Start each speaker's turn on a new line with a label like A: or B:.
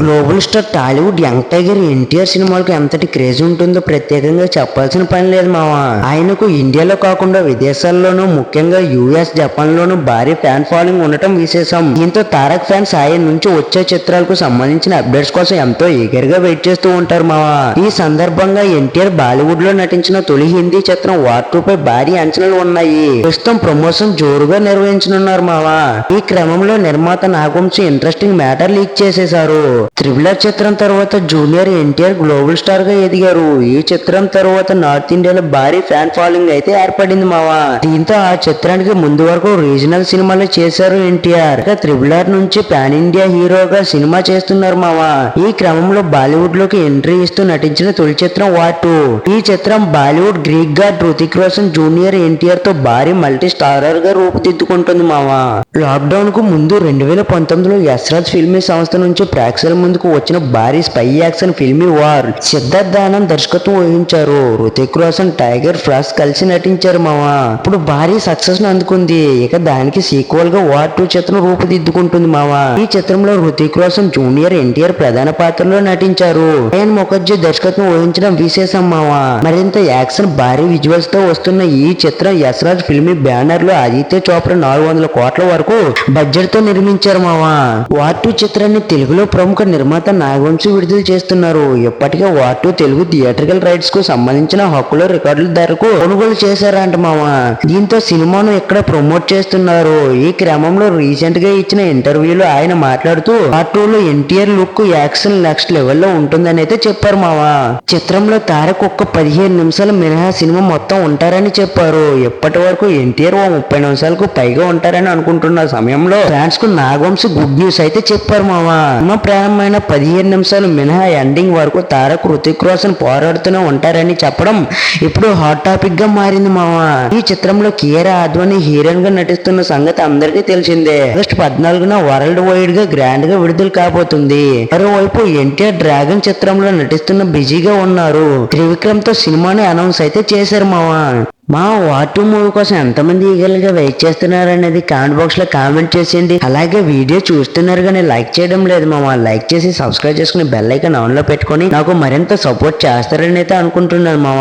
A: Global star Tollywood young tiger NTR సినిమాలకు ఎంతటి craze ఉంటుందో ప్రత్యేకంగా చెప్పాల్సిన పని లేదు మావా. ఆయనకు ఇండియాలో కాకుండా విదేశాల్లోనూ ముఖ్యంగా యుఎస్ జపాన్ లోనూ భారీ ఫ్యాన్ ఫాలోయింగ్ ఉండటం విశేషం. దీంతో తారక్ ఫ్యాన్స్ ఆయన నుంచి వచ్చే చిత్రాలకు సంబంధించిన అప్డేట్స్ కోసం ఎంతో ఈగర్గా వెయిట్ చేస్తూ ఉంటారు మావా. ఈ సందర్భంగా ఎన్టీఆర్ బాలీవుడ్లో నటించిన తొలి హిందీ చిత్రం వార్ టూ పై భారీ అంచనాలు ఉన్నాయి. ప్రస్తుతం ప్రమోషన్ జోరుగా నిర్వహించనున్నారు మావా. ఈ క్రమంలో నిర్మాత నాగవంశీ ఇంట్రెస్టింగ్ మ్యాటర్ లీక్ చేసేశారు. త్రిబులర్ చిత్రం తర్వాత జూనియర్ ఎన్టీఆర్ గ్లోబల్ స్టార్గా ఎదిగారు. ఈ చిత్రం తర్వాత నార్త్ ఇండియాలో భారీ ఫ్యాన్ ఫాలోయింగ్ అయితే ఏర్పడింది మావా. దీంతో ఆ చిత్రానికి ముందు వరకు రీజనల్ సినిమాలు చేశారు ఎన్టీఆర్. త్రిబులర్ నుంచి పాన్ ఇండియా హీరోగా సినిమా చేస్తున్నారు మావా. ఈ క్రమంలో బాలీవుడ్లోకి ఎంట్రీ ఇస్తూ నటించిన తొలి చిత్రం వాటు ఈ చిత్రం Bollywood Greek god Hrithik Roshan junior ఎన్టీఆర్తో భారీ మల్టీ స్టారర్గా రూపుదిద్దుకుంటుంది మావా. లాక్డౌన్కు ముందు రెండు వేల పంతొమ్మిదిలో యశ్రాజ్ ఫిల్మీ సంస్థ నుంచి ప్రేక్షకుల ముందుకు వచ్చిన భారీ spy action film War Siddharth Anand దర్శకత్వం వహించారు. రుతిక్ రోషన్ టైగర్ ఫ్రాస్ కలిసి నటించారు మావా ఇప్పుడు భారీ సక్సెస్ను అందుకుంది. ఇక దానికి సీక్వల్గా వార్ టూ చిత్రం రూపుదిద్దుకుంటుంది మావా ఈ చిత్రంలో రుతిక్ రోషన్ జూనియర్ ఎన్టీఆర్ ప్రధాన పాత్రలో నటించారు. అయన్ ముఖర్జీ దర్శకత్వం వహించడం విశేషం మావా మరింత యాక్షన్ భారీ విజువల్స్తో వస్తున్న ఈ చిత్రం యశ్రాజ్ ఫిల్మీ బ్యానర్లో ఆదిత్య చోప్రా నాలుగు వందల కోట్ల వరకు బడ్జెట్తో నిర్మించారు మావా వార్ టూ చిత్రాన్ని తెలుగులో ప్రముఖ నిర్మాత నాగవంశీ విడుదల చేస్తున్నారు. ఇప్పటికే వార్ టూ తెలుగు థియేట్రికల్ రైట్స్కు సంబంధించిన హక్కుల రికార్డుల ధరకు కొనుగోలు చేశారంట మావా దీంతో సినిమాను ఇక్కడ ప్రమోట్ చేస్తున్నారు? ఈ క్రమంలో రీసెంట్గా ఇచ్చిన ఇంటర్వ్యూలో ఆయన మాట్లాడుతూ పార్ట్ టూ లో ఎన్టీఆర్ లుక్ యాక్షన్ నెక్స్ట్ లెవెల్లో ఉంటుందని అయితే చెప్పారు మావా చిత్రంలో తారక్ ఒక్క పదిహేను నిమిషాలు మినహా సినిమా మొత్తం ఉంటారని చెప్పారు. ఇప్పటి వరకు ఎన్టీఆర్ ఓ ముప్పై నిమిషాలకు పైగా ఉంటారని అనుకుంటున్న సమయంలో ఫ్యాన్స్కు నాగవంశీ గుడ్ న్యూస్ అయితే చెప్పారు మావా సినిమా ప్రారంభమైన పదిహేను నిమిషాలు మినహా ఎండింగ్ వరకు తారక్ రుతిక్ రోషన్ పోరాడుతూనే ఉంటారని చెప్పడం ఇప్పుడు హాట్ టాపిక్గా మారింది మావా. ఈ చిత్రంలో కియరా ఆద్వాని హీరోయిన్గా నటిస్తున్న సంగతి అందరికీ తెలిసిందే. ఆగస్ట్ పద్నాలుగున వరల్డ్ వైడ్గా గ్రాండ్గా విడుదల కాబోతుంది. మరోవైపు ఎన్టీఆర్ డ్రాగన్ చిత్రంలో నటిస్తున్న బిజీగా ఉన్నారు. త్రివిక్రమ్తో సినిమాని అనౌన్స్ అయితే చేశారు మావా. మా వాటు మూవీ కోసం ఎంతమంది ఈగలుగా వెయిట్ చేస్తున్నారు అనేది కామెంట్ బాక్స్లో కామెంట్ చేసింది అలాగే వీడియో చూస్తున్నారు కానీ లైక్ చేయడం లేదు. మా లైక్ చేసి సబ్స్క్రైబ్ చేసుకుని బెల్ ఐకాన్ ఆన్లో పెట్టుకొని నాకు మరింత సపోర్ట్ చేస్తారని అయితే అనుకుంటున్నాను మామ